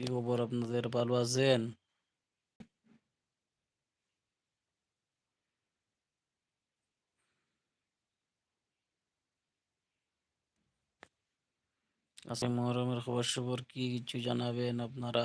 কি খবর আপনাদের ভালো আছেন? আজকে মহরমের খবর সবর কি কিছু জানাবেন আপনারা?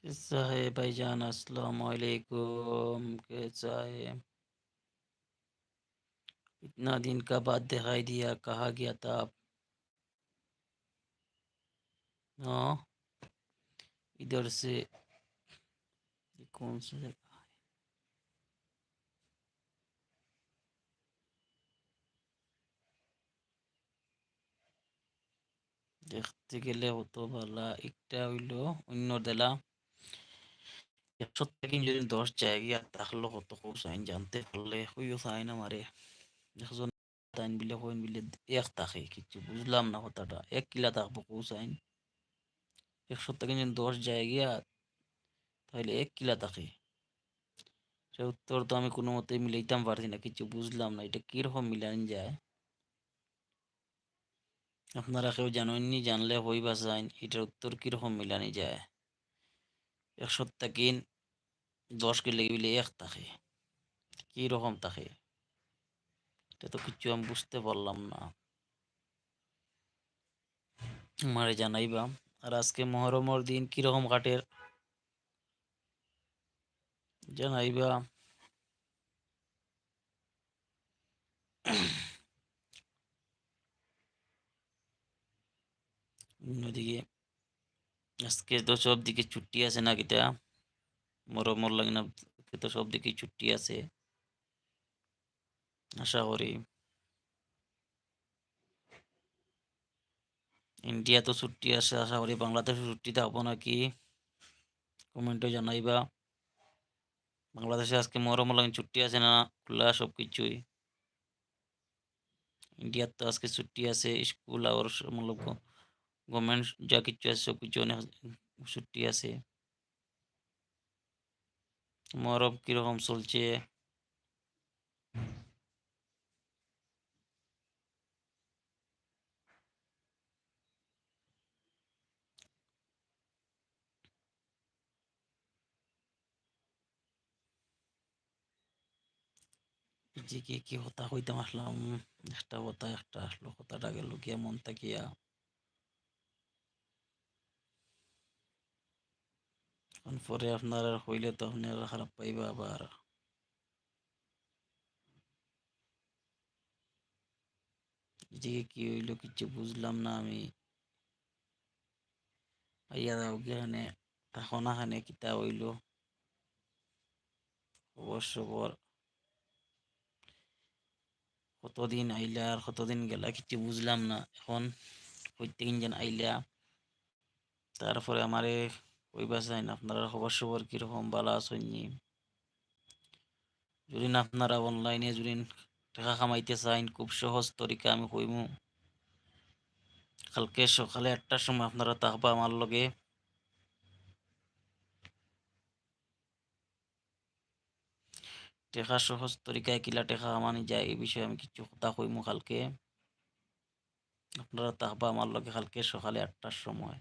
कैसा है भाईजान अस्सलाम वालेकुम कैसा है इतना दिन का बाद दिखाई दिया कहाँ गया था आप हाँ इधर से ये कौन सा जगह है দেখতে গেলে হতো ভালা একটা হইলো অন্য দেলা একশো থেকে যদি দশ জায়গা তাহলে কত খুব সাইন জানতে পারলে হইও সাইন আমারে একজন তাইন বিলে হইন বিলে এক তাকে কিছু বুঝলাম না কথাটা এক কিলা থাকব সাইন একশো থেকে যদি দশ জায়গা তাহলে এক কিলা থাকে সে উত্তর তো আমি কোনো মতে মিলাইতাম পারছি না কিছু বুঝলাম না এটা কীরকম মিলান যায় আপনারা কেউ জানেননি জানলে হইবা চাইন এটার উত্তর কীরকম মিলানি যায় একশো তাকিন দশ কিলো গেলে এক থাকে কীরকম থাকে এটা তো কিছু আমি বুঝতে পারলাম না। আমারে জানাইবা। আর আজকে মহরমর দিন কীরকম কাটের? জানাইবা। অন্যদিকে আজকে তো সব দিকে ছুটি আছে না কিটা মরমর লাগে না তো সব দিকে ছুটি আছে। আশা করি। ইন্ডিয়া তো ছুটি আছে, আশা করি বাংলাদেশে ছুটি থাকব নাকি? কমেন্টে জানাইবা। বাংলাদেশে আজকে মরম লাগে ছুটি আছে না খোলা সব কিছুই ইন্ডিয়ার তো আজকে ছুটি আছে, স্কুল আর মূলক গভর্নমেন্ট যা কিছু আছে, সব কিছু অনেক ছুটি আছে। মরম কীরকম চলছে? যে কি কি হতা হইতাম আসলাম, একটা কথা একটা আসলো, কথাটা গেল গিয়া মন তাকিয়া পরে আপনার আর হইলে তো আপনারা খারাপ পাইবা আবার। এদিকে কি হইল কিছু বুঝলাম না আমি। আইয়া দাও খানে কিতা হইল। অবশ্য বর, কতদিন আইলা আর কতদিন গেলা কিছু বুঝলাম না। এখন প্রত্যেক যেন আইলা, তারপরে আমারে কইবা চাইন আপনারা খবর সবর কীরকম? বালা আসেননি যদি আপনারা অনলাইনে যদি টাকা কামাইতে চাইন, খুব সহজ তরিকা আমি কইমু। কালকে সকালে আটটার সময় আপনারা থাকবা আমার লগে। টেকা সহজ তরিকায় কিলা টেকা কামানি যায়, এই বিষয়ে আমি কিছু কথা কইমু কালকে। আপনারা থাকবা আমার লগে কালকে সকালে আটটার সময়।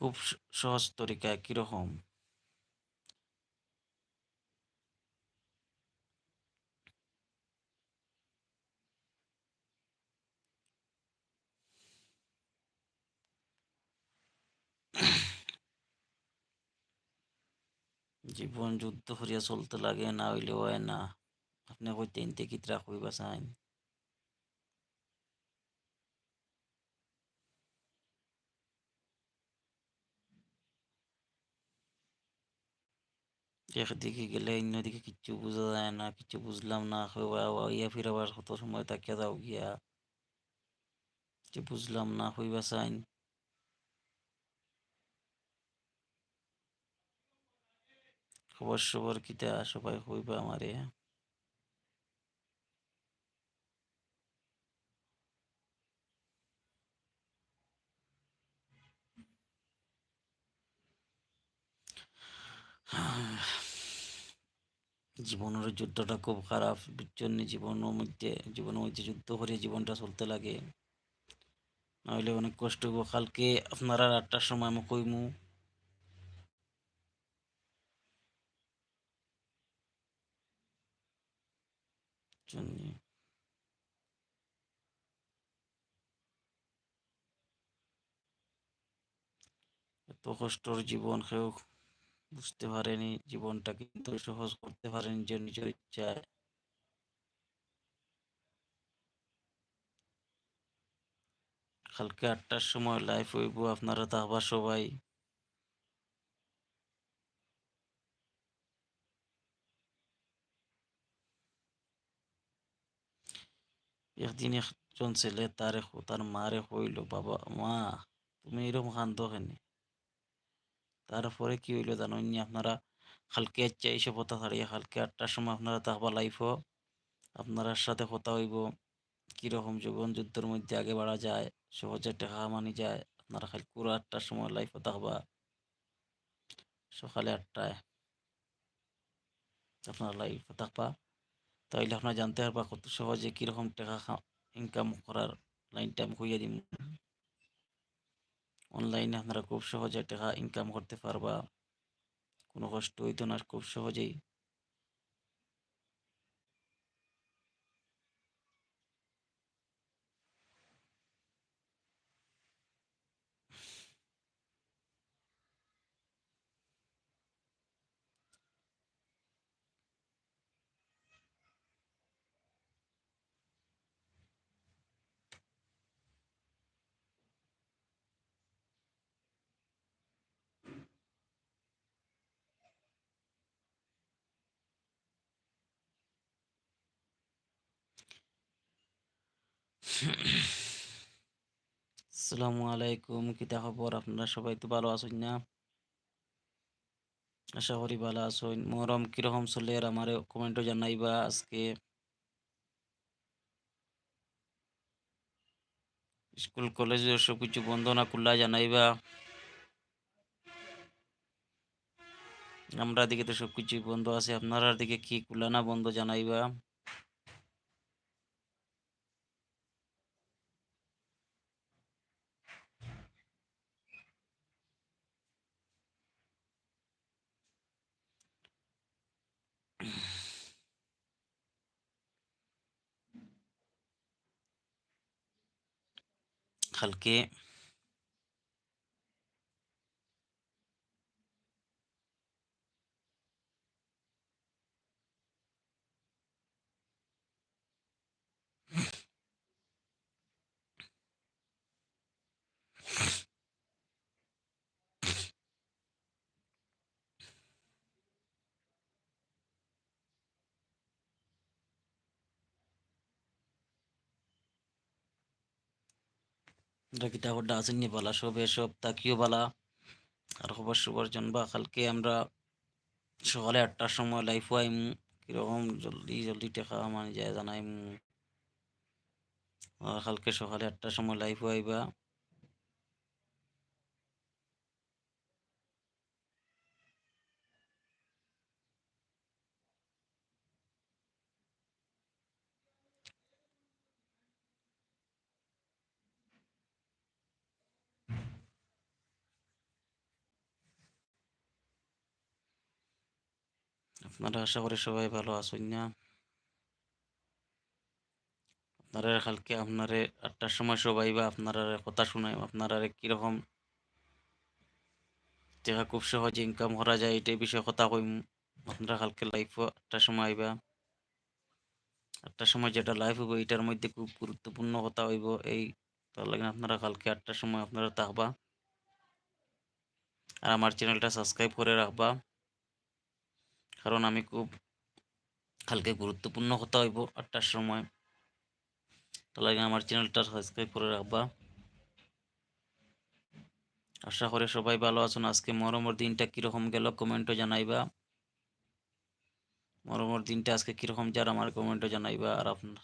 খুব সহজ তরিকায় কীরকম? জীবন যুদ্ধ করিয়া চলতে লাগে, না হইলে হয় না। আপনি কইতে ইনতে কিতরা কইবা চাইন একদিকে গেলে অন্যদিকে কিচ্ছু বোঝা যায় না কিছু বুঝলাম না ইয়া ফির আবার কত সময় তাকিয়া দাও গিয়া কিছু বুঝলাম না কইবা চাইন খবর সবর কিতা সবাই কইবা আমারে জীবনের যুদ্ধটা খুব খারাপ। জন্য জীবনের মধ্যে জীবনের মধ্যে যুদ্ধ করে জীবনটা চলতে লাগে। নইলে অনেক কষ্ট হইব। কালকে আপনারা আটটার সময় আমি কইমু। জন্যে এত কষ্টর জীবন, কেউ বুঝতে পারেনি জীবনটা কিন্তু সহজ করতে পারেনি যে নিজের ইচ্ছায়। কালকে আটটার সময় লাইভ হইব, আপনারা তাহবা সবাই। একদিন একজন ছেলে তারে, তার মারে কইল, বাবা, মা, তুমি এরকম কান্দ কেন? তারপরে কি হইল জানো আপনারা কালকে আচ্ছা এইসব কথা ছাড়িয়ে কালকে আটটার সময় আপনারা তাহবা লাইফ আপনার সাথে কথা হইব, কীরকম জীবন যুদ্ধের মধ্যে আগে বাড়া যায়, সহজে টাকা মানি যায়, আপনারা খালি পুরো আটটার সময় লাইফে থাকবা। সকালে আটটায় আপনার লাইফ থাকবা। তাইলে আপনারা জানতে পারবা কত সহজে কীরকম টাকা ইনকাম করার লাইনটা আমি কইয়া দিম। অনলাইনে আপনারা খুব সহজে টাকা ইনকাম করতে পারবা। কোনো কষ্ট হইতো না খুব সহজেই। আসসালামু আলাইকুম কিতা খবর আপনারা সবাই তো ভালো আছেন না? আশা করি ভালো আছেন। মহরম কীরকম চলে আর আমার কমেন্টও জানাইবা আজকে। স্কুল, কলেজ সব কিছু বন্ধ না খুল্লা জানাইবা। আমরা দিকে তো সব কিছু বন্ধ আছে, আপনার দিকে কি খুলা না বন্ধ জানাইবা। কালকে আমরা কিতা হড্ডা আসেননি বালা, সব এসব তাকিও বালা। আর খবর সবর জানবা, কালকে আমরা সকালে আটটার সময় লাইফ আইম। কীরকম জলদি জলদি টেকা মানে যায় জানাইম। আর কালকে সকালে আটটার সময় লাইফ আইবা। আপনারা আশা করি সবাই ভালো আছেন না? আপনারা কালকে আপনারে আটটার সময় সবাই বা আপনারা কথা শুনাই আপনারা কীরকম? টাকা খুব সহজে ইনকাম করা যায় এটাই বিষয়ে কথা কইম। আপনারা কালকে লাইফ আটটার সময় আইবা। আটটার সময় যেটা লাইফ হইব, এটার মধ্যে খুব গুরুত্বপূর্ণ কথা হইব এই। তার লাগে আপনারা কালকে আটটার সময় আপনারা থাকবা। আর আমার চ্যানেলটা সাবস্ক্রাইব করে রাখবা। কারণ আমি খুব কালকে গুরুত্বপূর্ণ কথা হইব আটটার সময়। তার লাগে আমার চ্যানেলটা সাবস্ক্রাইব করে রাখবা। আশা করে সবাই ভালো আছেন। আজকে মরমর দিনটা কীরকম গেল কমেন্টও জানাইবা। মরমর দিনটা আজকে কীরকম যার আমার কমেন্টও জানাইবা আর আপনার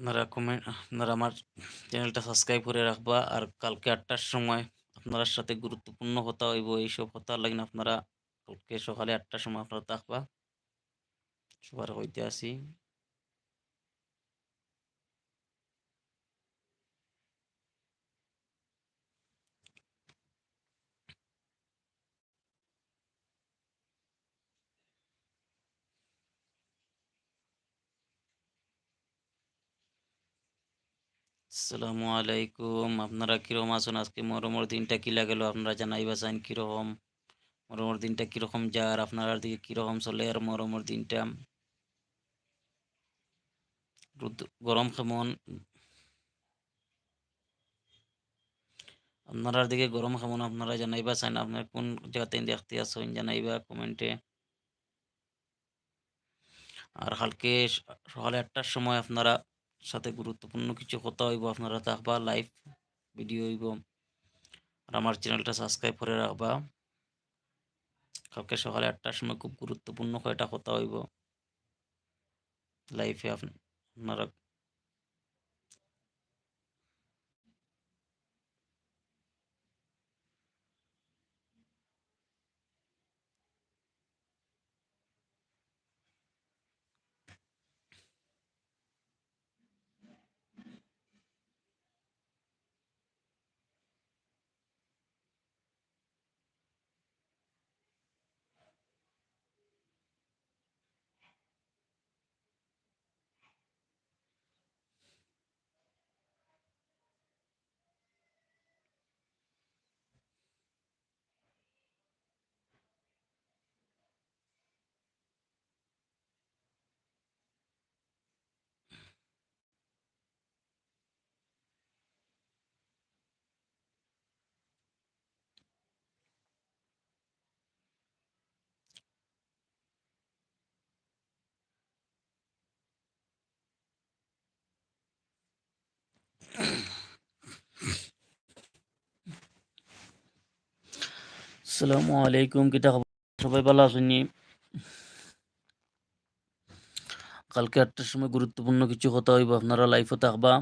আপনারা কমেন্ট আপনারা আমার চ্যানেলটা সাবস্ক্রাইব করে রাখবা আর কালকে আটটার সময় আপনার সাথে গুরুত্বপূর্ণ কথা হইব, এইসব কথা লাগিন আপনারা কালকে সকালে আটটার সময় আপনারা থাকবা। সবার হইতে আসি। আসসালামু আলাইকুম। আপনারা কীরকম আছেন? আজকে মরমর দিনটা কি লাগল? আপনারা জানাইবা চান কীরকম? মরমর দিনটা কীরকম যার? আপনার দিকে কীরকম চলে আর মরমর দিনটা? গরম কেমন? আপনার দিকে গরম কেমন? আপনারা জানাইবা চান। আপনার কোন জায়গাতে দেখতে আসেন জানাইবা কমেন্টে। আর কালকে স- সকালে আটটার সময় আপনারা সাথে গুরুত্বপূর্ণ কিছু কথা হইব, আপনারা থাকবা লাইভ ভিডিও হইব। আর আমার চ্যানেলটা সাবস্ক্রাইব করে রাখবা। কালকে সকালে আটটার সময় খুব গুরুত্বপূর্ণ কয়টা কথা হইব। লাইফে আপনারা আসসালামু আলাইকুম কিতা খবর? সবাই ভালো আছেন কালকে আটটার সময় গুরুত্বপূর্ণ কিছু কথা হইব, আপনারা লাইফে থাকবা?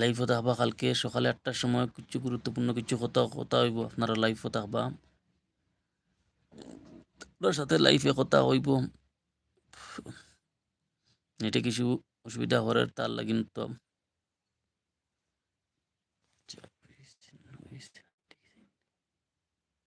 লাইফে থাকবা কালকে, সকালে আটটার সময় কিছু গুরুত্বপূর্ণ কিছু কথা কথা হইব, আপনারা লাইফে থাকবা? আপনার সাথে লাইফে কথা হইব। এটা কিছু অসুবিধা হওয়ার তার লাগিন তো